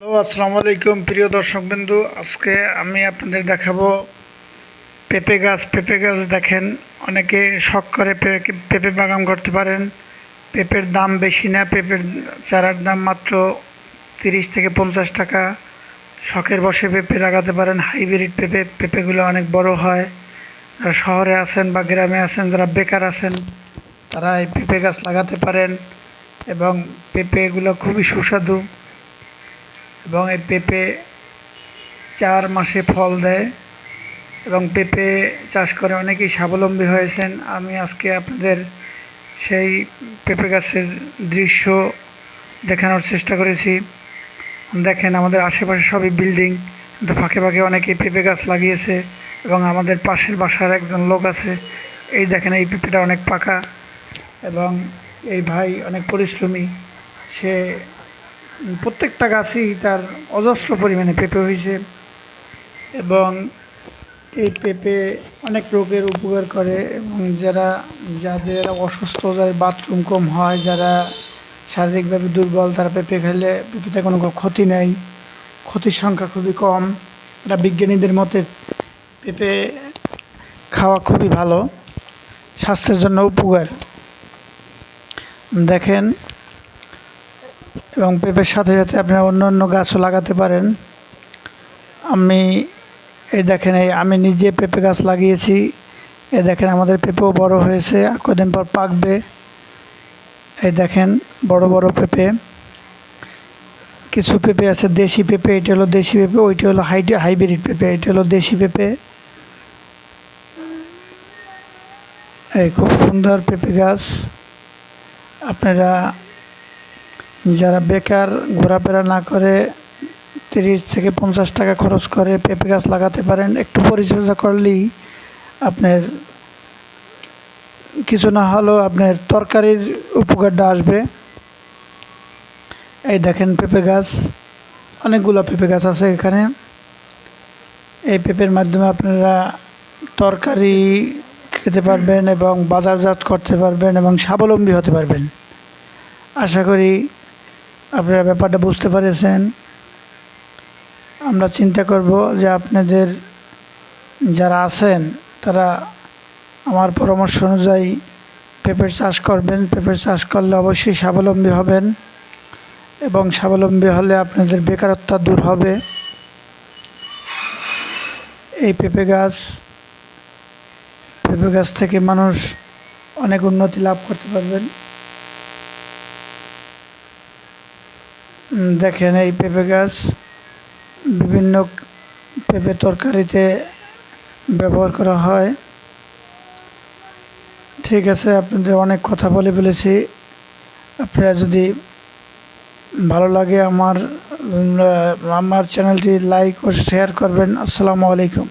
Hello, আসসালামু আলাইকুম, প্রিয় দর্শকবৃন্দু। আজকে আমি আপনাদের দেখাবো পেঁপে গাছ। পেঁপে গাছ দেখেন, অনেকে শখ করে পেঁপে বাগান করতে পারেন। পেঁপের দাম বেশি না, পেঁপের চারার দাম মাত্র তিরিশ থেকে পঞ্চাশ টাকা। শখের বসে পেঁপে লাগাতে পারেন, হাইব্রিড পেঁপে। পেঁপেগুলো অনেক বড় হয়। যারা শহরে আছেন বা গ্রামে আছেন, যারা বেকার আছেন, তারা এই পেঁপে গাছ লাগাতে পারেন এবং পেঁপেগুলো খুবই সুস্বাদু। এবং এই পেঁপে চার মাসে ফল দেয় এবং পেঁপে চাষ করে অনেকেই স্বাবলম্বী হয়েছেন। আমি আজকে আপনাদের সেই পেঁপে গাছের দৃশ্য দেখানোর চেষ্টা করেছি। দেখেন আমাদের আশেপাশে সবই বিল্ডিং। কিন্তু ফাঁকে ফাঁকে অনেকেই পেঁপে গাছ লাগিয়েছে এবং আমাদের পাশের বাসার একজন লোক আছে। এই দেখেন, এই পেঁপেটা অনেক পাকা এবং এই ভাই অনেক পরিশ্রমী। সে প্রত্যেকটা গাছই তার অজস্র পরিমাণে পেঁপে হয়েছে এবং এই পেঁপে অনেক রোগের উপকার করে এবং যারা, যাদের অসুস্থ, যাদের বাথরুম কম হয়, যারা শারীরিকভাবে দুর্বল, তারা পেঁপে খেলে পেঁপেতে কোনো ক্ষতি নেই। ক্ষতির সংখ্যা খুবই কম। এটা বিজ্ঞানীদের মতে পেঁপে খাওয়া খুবই ভালো। স্বাস্থ্যের জন্য উপকার। দেখেন এবং পেঁপের সাথে সাথে আপনারা অন্য অন্য গাছও লাগাতে পারেন। আমি, এই দেখেন এই, আমি নিজে পেঁপে গাছ লাগিয়েছি। এ দেখেন আমাদের পেঁপেও বড় হয়েছে, আর কদিন পর পাকবে। এই দেখেন, বড় বড় পেঁপে। কিছু পেঁপে আছে, দেশি পেঁপে, এটা হলো দেশি পেঁপে, ওইটা হলো হাইটি হাইব্রিড পেঁপে, এটা হলো দেশি পেঁপে। এই খুব সুন্দর পেঁপে গাছ। আপনারা যারা বেকার, ঘোরাফেরা না করে তিরিশ থেকে পঞ্চাশ টাকা খরচ করে পেঁপে গাছ লাগাতে পারেন, একটু পরিচর্যা করলেই আপনার কিছু না হলেও আপনার তরকারির উপকারটা আসবে। এই দেখেন পেঁপে গাছ, অনেকগুলো পেঁপে গাছ আছে এখানে। এই পেঁপের মাধ্যমে আপনারা তরকারি খেতে পারবেন এবং বাজারজাত করতে পারবেন এবং স্বাবলম্বী হতে পারবেন। আশা করি আপনারা ব্যাপারটা বুঝতে পেরেছেন। আমরা চিন্তা করব যে আপনাদের যারা আছেন, তারা আমার পরামর্শ অনুযায়ী পেঁপের চাষ করবেন। পেঁপের চাষ করলে অবশ্যই স্বাবলম্বী হবেন এবং স্বাবলম্বী হলে আপনাদের বেকারত্ব দূর হবে। এই পেঁপে গাছ পেঁপে গাছ থেকে মানুষ অনেক উন্নতি লাভ করতে পারবেন। দেখেন এই পেঁপে গাছ বিভিন্ন পেঁপে তরকারিতে ব্যবহার করা হয়। ঠিক আছে, আপনাদের অনেক কথা বলে ফেলেছি। আপনারা যদি ভালো লাগে আমার আমার চ্যানেলটি লাইক ও শেয়ার করবেন। আসসালামু আলাইকুম।